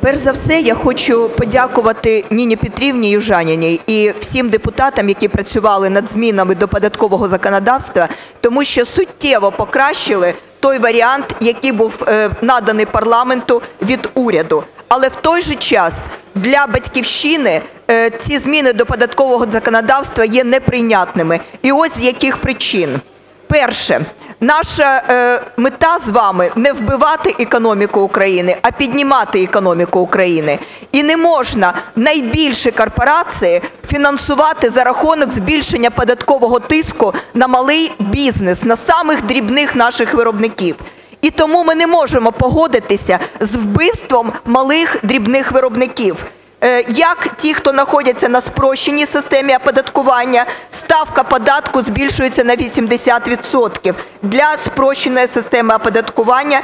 Перш за все, я хочу подякувати Ніні Петрівні Южаніній і всім депутатам, які працювали над змінами до податкового законодавства, тому що суттєво покращили той варіант, який був е, наданий парламенту від уряду. Але в той же час для батьківщини е, ці зміни до податкового законодавства є неприйнятними. І ось з яких причин. Перше, наша е, мета з вами не вбивати економіку України, а піднімати економіку України. І не можна найбільші корпорації фінансувати за рахунок збільшення податкового тиску на малий бізнес, на самих дрібних наших виробників. І тому ми не можемо погодитися з вбивством малих дрібних виробників. Е, Як ті, хто знаходяться на спрощеній системі оподаткування, ставка податку збільшується на 80%. Для спрощеної системи оподаткування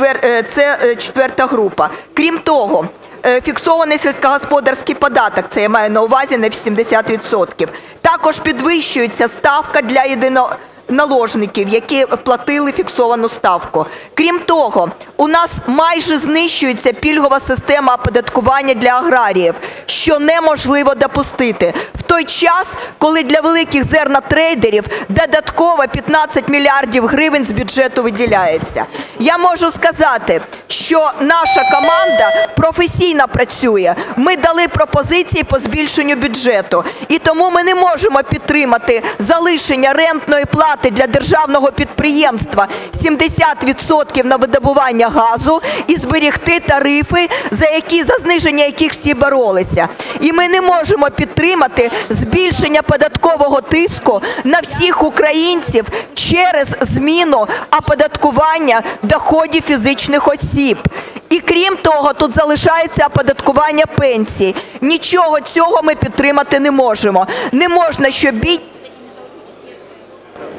е, це е, четверта група. Крім того, е, фіксований сільськогосподарський податок, це я маю на увазі на 80%. Також підвищується ставка для єдиного наложників, які платили фіксовану ставку. Крім того, у нас майже знищується пільгова система оподаткування для аграріїв, що неможливо допустити. В той час, коли для великих зернотрейдерів додатково 15 мільярдів гривень з бюджету виділяється. Я можу сказати, що наша команда професійно працює. Ми дали пропозиції по збільшенню бюджету. І тому ми не можемо підтримати залишення рентної плати для державного підприємства 70% на видобування газу і зберегти тарифи, за які за зниження яких всі боролися. І ми не можемо підтримати збільшення податкового тиску на всіх українців через зміну оподаткування доходів фізичних осіб. І крім того, тут залишається оподаткування пенсій. Нічого цього ми підтримати не можемо. Не можна, щоб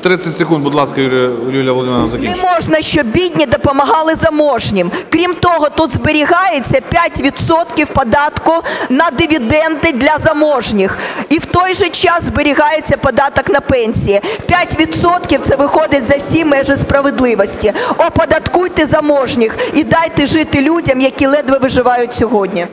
30 секунд, будь ласка, Юлія, Юлія Володимирівна, Не можна, щоб бідні допомагали заможнім. Крім того, тут зберігається 5% податку на дивіденди для заможніх. І в той же час зберігається податок на пенсії. 5% це виходить за всі межі справедливості. Оподаткуйте заможніх і дайте жити людям, які ледве виживають сьогодні.